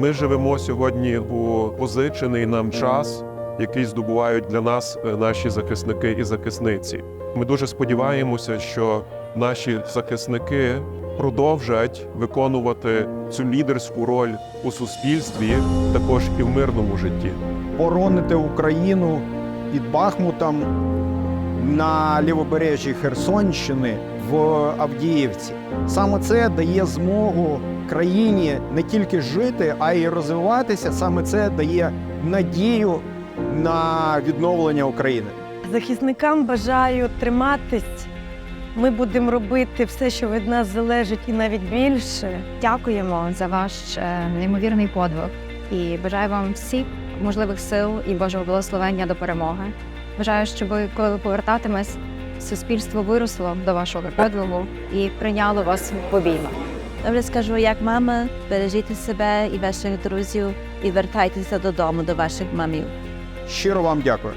Ми живемо сьогодні у позичений нам час, який здобувають для нас е, наші захисники і захисниці. Ми дуже сподіваємося, що наші захисники продовжать виконувати цю лідерську роль у суспільстві, також і в мирному житті. боронити Україну під Бахмутом на лівобережжі Херсонщини в Авдіївці. Саме це дає змогу країні не тільки жити, а й розвиватися. Саме це дає надію на відновлення України. Захисникам бажаю триматись. Ми будемо робити все, що від нас залежить, і навіть більше. Дякуємо за ваш е, неймовірний подвиг і бажаю вам всіх можливих сил і Божого благословення до перемоги. Бажаю, щоб ви, коли ви повертатимесь, суспільство виросло до вашого подвигу і прийняло вас в обійма. Добре скажу, як мама, бережіть себе і ваших друзів і вертайтеся додому до ваших мамів. Щиро вам дякую.